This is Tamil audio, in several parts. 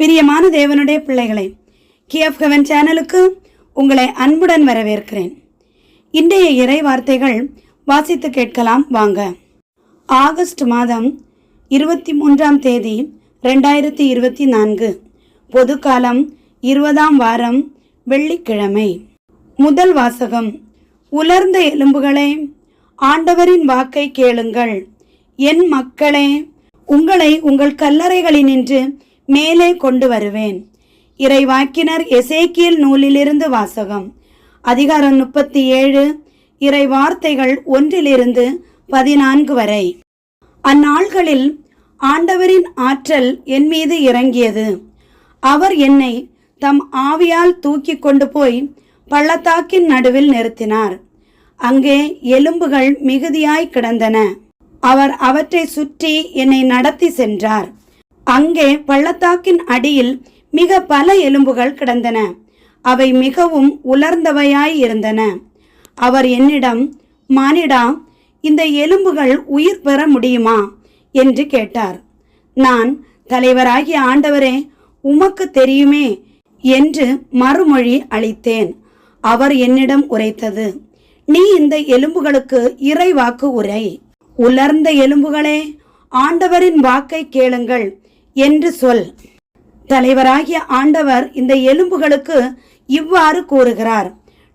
பிரியமான தேவனுடைய பிள்ளைகளை கிஎஃப் ஹெவன் சேனலுக்கு உங்களை அன்புடன் வரவேற்கிறேன். இன்றைய இறை வார்த்தைகள் வாசித்து கேட்கலாம் வாங்க. ஆகஸ்ட் மாதம் இருபத்தி மூன்றாம் தேதி ரெண்டாயிரத்தி இருபத்தி நான்கு பொதுக்காலம் இருபதாம் வாரம் வெள்ளிக்கிழமை. முதல் வாசகம் உலர்ந்த எலும்புகளே ஆண்டவரின் வாக்கை கேளுங்கள். என் மக்களே உங்களை உங்கள் கல்லறைகளினின்று மேலே கொண்டு வருவேன். இறைவாக்கினர் எசேக்கியல் நூலிலிருந்து வாசகம். அதிகாரம் முப்பத்தி ஏழு இறை வார்த்தைகள் ஒன்றிலிருந்து பதினான்கு வரை. அந்நாள்களில் ஆண்டவரின் ஆற்றல் என் மீது இறங்கியது. அவர் என்னை தம் ஆவியால் தூக்கி கொண்டு போய் பள்ளத்தாக்கின் நடுவில் நிறுத்தினார். அங்கே எலும்புகள் மிகுதியாய் கிடந்தன. அவர் அவற்றை சுற்றி என்னை நடத்தி சென்றார். அங்கே பள்ளத்தாக்கின் அடியில் மிக பல எலும்புகள் கிடந்தன. அவை மிகவும் உலர்ந்தவையாய் இருந்தன. அவர் என்னிடம் மானிடா இந்த எலும்புகள் உயிர் பெற முடியுமா என்று கேட்டார். நான் தலைவராகிய ஆண்டவரே உமக்கு தெரியுமே என்று மறுமொழி அளித்தேன். அவர் என்னிடம் உரைத்தது நீ இந்த எலும்புகளுக்கு இறைவாக்கு உரை. உலர்ந்த எலும்புகளே ஆண்டவரின் வாக்கை கேளுங்கள். என்று சொல். தலைவராகிய ஆண்டவர் இந்த எலும்புகளுக்கு இவ்வாறு கூறுகிறார்.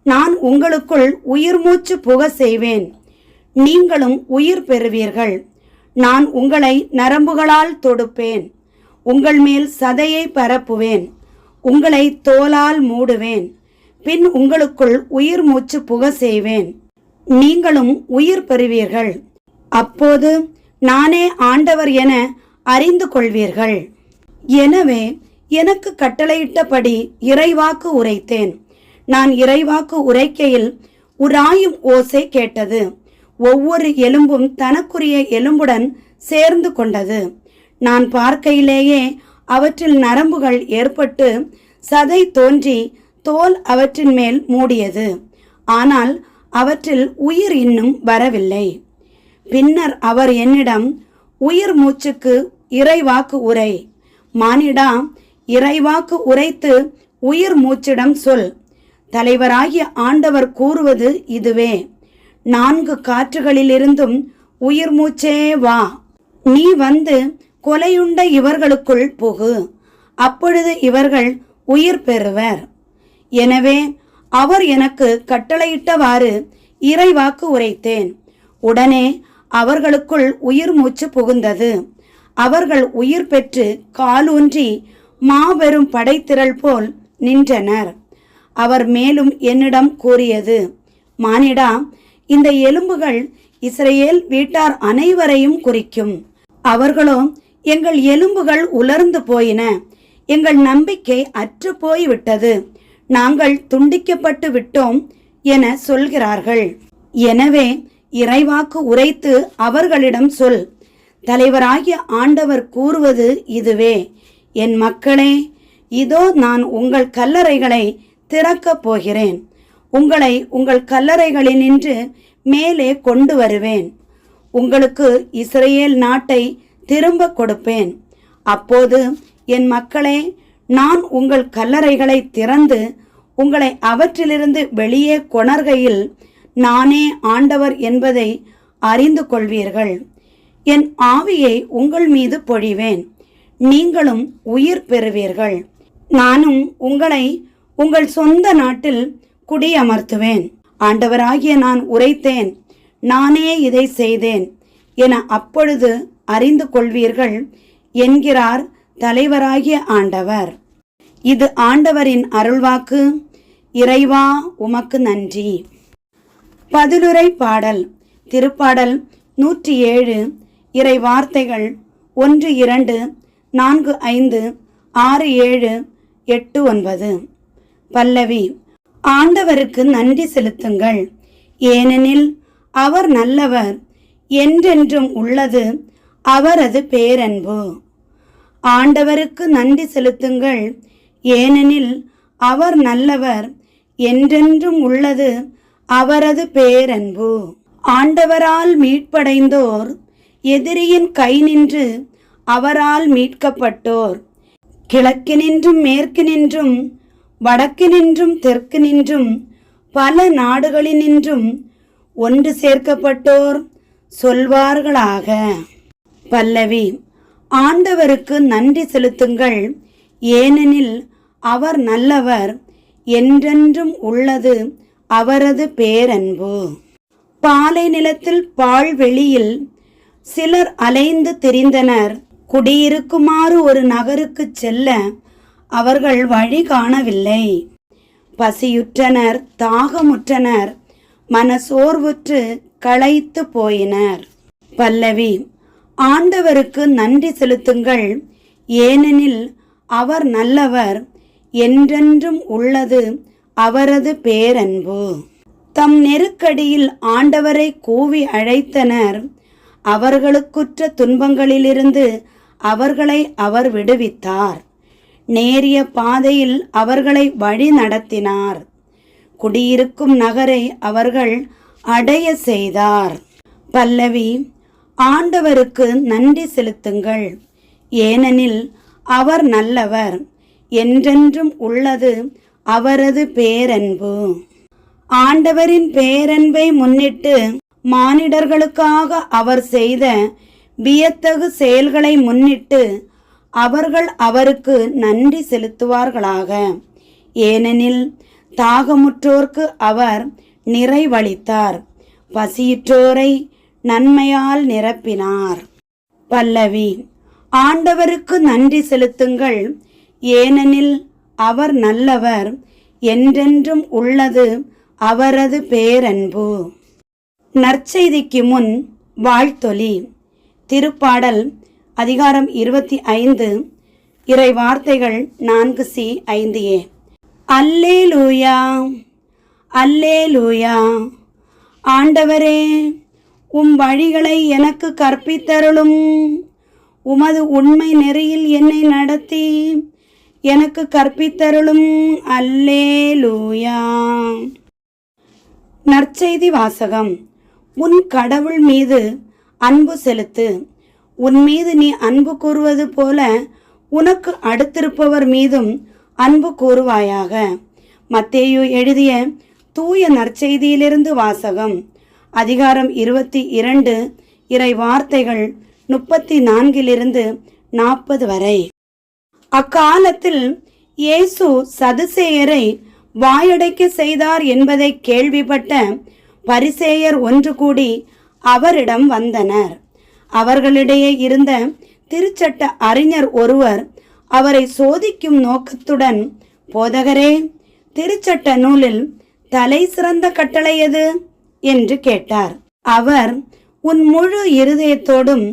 நான் உங்களுக்குள் உயிர் மூச்சு புக செய்வேன். நீங்களும் உயிர் பெறுவீர்கள். நான் உங்களை நரம்புகளால் தொடுப்பேன். உங்கள் மேல் சதையை பரப்புவேன். உங்களை தோலால் மூடுவேன். பின் உங்களுக்குள் உயிர் மூச்சு புக செய்வேன். நீங்களும் உயிர் பெறுவீர்கள். அப்போது நானே ஆண்டவர் என அறிந்து கொள்வீர்கள் எனவே எனக்கு கட்டளையிட்டபடி இறைவாக்கு உரைத்தேன். நான் இறைவாக்கு உரைக்கையில் உராயும் ஓசை கேட்டது. ஒவ்வொரு எலும்பும் தனக்குரிய எலும்புடன் சேர்ந்து கொண்டது. நான் பார்க்கையிலேயே அவற்றில் நரம்புகள் ஏற்பட்டு சதை தோன்றி தோல் அவற்றின் மேல் மூடியது. ஆனால் அவற்றில் உயிர் இன்னும் வரவில்லை. பின்னர் அவர் என்னிடம் உயிர் மூச்சுக்கு இறைவாக்கு உரை. மானிடா இறைவாக்கு உரைத்து உயிர் மூச்சிடம் சொல். தலைவராகிய ஆண்டவர் கூறுவது இதுவே. நான்கு காற்றுகளிலிருந்தும் உயிர் மூச்சே வா. நீ வந்து கொலையுண்ட இவர்களுக்குள் புகு. அப்பொழுது இவர்கள் உயிர் பெறுவர். எனவே அவர் எனக்கு கட்டளையிட்டவாறு இறைவாக்கு உரைத்தேன். உடனே அவர்களுக்குள் உயிர் மூச்சு புகுந்தது. அவர்கள் உயிர் பெற்று காலூன்றி மாபெரும் படைத்திரள் போல் நின்றனர். அவர் மேலும் என்னிடம் கூறியது மானிடா இந்த எலும்புகள் இஸ்ரேல் வீட்டார் அனைவரையும் குறிக்கும். அவர்களோ எங்கள் எலும்புகள் உலர்ந்து போயின. எங்கள் நம்பிக்கை அற்று போய்விட்டது. நாங்கள் துண்டிக்கப்பட்டு விட்டோம் என சொல்கிறார்கள். எனவே இறைவாக்கு உரைத்து அவர்களிடம் சொல். தலைவராகிய ஆண்டவர் கூறுவது இதுவே. என் மக்களே இதோ நான் உங்கள் கல்லறைகளை திறக்கப் போகிறேன். உங்களை உங்கள் கல்லறைகளினின்று மேலே கொண்டு வருவேன். உங்களுக்கு இஸ்ரேல் நாட்டை திரும்ப கொடுப்பேன். அப்போது என் மக்களே நான் உங்கள் கல்லறைகளை திறந்து உங்களை அவற்றிலிருந்து வெளியே கொணர்கையில் நானே ஆண்டவர் என்பதை அறிந்து கொள்வீர்கள். என் ஆவியை உங்கள் மீது பொழிவேன். நீங்களும் உயிர் பெறுவீர்கள். நானும் உங்களை உங்கள் சொந்த நாட்டில் குடியமர்த்துவேன். ஆண்டவராகிய நான் உரைத்தேன். நானே இதை செய்தேன் என அப்பொழுது அறிந்து கொள்வீர்கள் என்கிறார் தலைவராகிய ஆண்டவர். இது ஆண்டவரின் அருள்வாக்கு. இறைவா உமக்கு நன்றி. பதிலுரை பாடல் திருப்பாடல் நூற்றி ஏழு இறை வார்த்தைகள் ஒன்று இரண்டு நான்கு ஐந்து ஆறு ஏழு எட்டு ஒன்பது. பல்லவி ஆண்டவருக்கு நன்றி செலுத்துங்கள். ஏனெனில் அவர் நல்லவர் என்றென்றும் உள்ளது அவரது பேரன்பு. ஆண்டவருக்கு நன்றி செலுத்துங்கள். ஏனெனில் அவர் நல்லவர் என்றென்றும் உள்ளது அவரது பேரன்பு. ஆண்டவரால் மீட்படைந்தோர் எதிரியின் கை நின்று அவரால் மீட்கப்பட்டோர். கிழக்கு நின்றும் மேற்கு நின்றும் வடக்கு நின்றும் தெற்கு நின்றும் பல நாடுகளினின்றும் ஒன்று சேர்க்கப்பட்டோர் சொல்வார்களாக. பல்லவி ஆண்டவருக்கு நன்றி செலுத்துங்கள். ஏனெனில் அவர் நல்லவர் என்றென்றும் உள்ளது. அவரது பேரன்பு. பாலை நிலத்தில் பால்வெளியில் சிலர் அலைந்து திரிந்தனர். குடியிருக்குமாறு ஒரு நகருக்கு செல்ல அவர்கள் வழி காணவில்லை. பசியுற்றனர் தாகமுற்றனர் மனசோர்வுற்று களைத்து போயினர். பல்லவி ஆண்டவருக்கு நன்றி செலுத்துங்கள். ஏனெனில் அவர் நல்லவர் என்றென்றும் உள்ளது அவரது பேரன்பு. தம் நெருக்கடியில் ஆண்டவரை கூவி அழைத்தனர். அவர்களுக்குற்ற துன்பங்களிலிருந்து அவர்களை அவர் விடுவித்தார். நேரிய பாதையில் அவர்களை வழி நடத்தினார். குடியிருக்கும் நகரை அவர்கள் அடைய செய்தார். பல்லவி ஆண்டவருக்கு நன்றி செலுத்துங்கள். ஏனெனில் அவர் நல்லவர். என்றென்றும் உள்ளது அவரது பேரன்பு. ஆண்டவரின் பேரன்பை முன்னிட்டு மானிடர்களுக்காக அவர் செய்த வியத்தகு செயல்களை முன்னிட்டு அவர்கள் அவருக்கு நன்றி செலுத்துவார்களாக. ஏனெனில் தாகமுற்றோர்க்கு அவர் நிறைவளித்தார். பசியிற்றோரை நன்மையால் நிரப்பினார். பல்லவி ஆண்டவருக்கு நன்றி செலுத்துங்கள். ஏனெனில் அவர் நல்லவர் என்றென்றும் உள்ளது அவரது பேரன்பு. நற்செய்திக்கு முன் வாழ்த்தொலி. திருப்பாடல் அதிகாரம் இருபத்தி ஐந்து. இறை வார்த்தைகள் நான்கு சி ஐந்து ஏ. அல்லே லூயா அல்லே லூயா ஆண்டவரே உம் வழிகளை எனக்கு கற்பித்தருளும். உமது உண்மை நெறியில் என்னை நடத்தி. எனக்கு கற்பித்தருளும் அல்லே லூயா நற்செய்தி வாசகம். உன் கடவுள் மீது அன்பு செலுத்து. உன் மீது நீ அன்பு கூறுவது போல உனக்கு அடுத்திருப்பவர் மீதும் அன்பு கூறுவாயாக. மத்தேயு எழுதிய தூய நற்செய்தியிலிருந்து வாசகம். அதிகாரம் இருபத்தி இரண்டு இறை வார்த்தைகள் முப்பத்தி நான்கிலிருந்து நாற்பது வரை. அக்காலத்தில் இயேசு சதுசேயரை வாயடைக்க செய்தார் என்பதை கேள்விப்பட்ட பரிசேயர் ஒன்று கூடி அவரிடம் வந்தனர். அவர்களிடையே இருந்த திருச்சட்ட அறிஞர் ஒருவர் அவரை சோதிக்கும் நோக்கத்துடன் போதகரே திருச்சட்ட நூலில் தலை சிறந்த கட்டளை எது என்று கேட்டார். அவர் உன் முழு இருதயத்தோடும்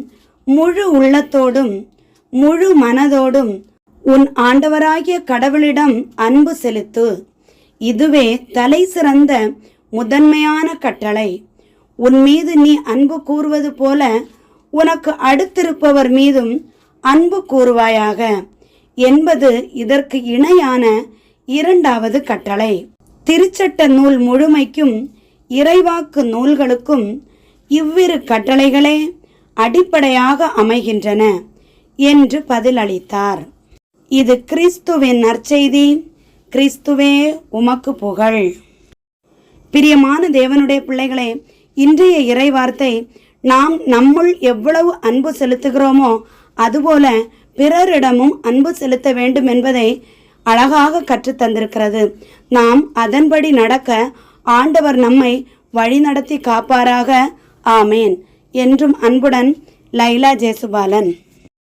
முழு உள்ளத்தோடும் முழு மனதோடும் உன் ஆண்டவராகிய கடவுளிடம் அன்பு செலுத்து. இதுவே தலை சிறந்த முதன்மையான கட்டளை. உன் மீது நீ அன்பு கூறுவது போல உனக்கு அடுத்திருப்பவர் மீதும் அன்பு கூறுவாயாக. என்பது இதற்கு இணையான இரண்டாவது கட்டளை. திருச்சட்ட நூல் முழுமைக்கும் இறைவாக்கு நூல்களுக்கும் இவ்விரு கட்டளைகளே அடிப்படையாக அமைகின்றன என்று பதிலளித்தார். இது கிறிஸ்துவின் நற்செய்தி. கிறிஸ்துவே உமக்கு புகழ். பிரியமான தேவனுடைய பிள்ளைகளே இன்றைய இறைவார்த்தை நாம் நம்முள் எவ்வளவு அன்பு செலுத்துகிறோமோ அதுபோல பிறரிடமும் அன்பு செலுத்த வேண்டும் என்பதை அழகாக கற்றுத்தந்திருக்கிறது நாம் அதன்படி நடக்க ஆண்டவர் நம்மை வழிநடத்தி காப்பாராக. ஆமேன். என்றும் அன்புடன் லைலா ஜேசுபாலன்.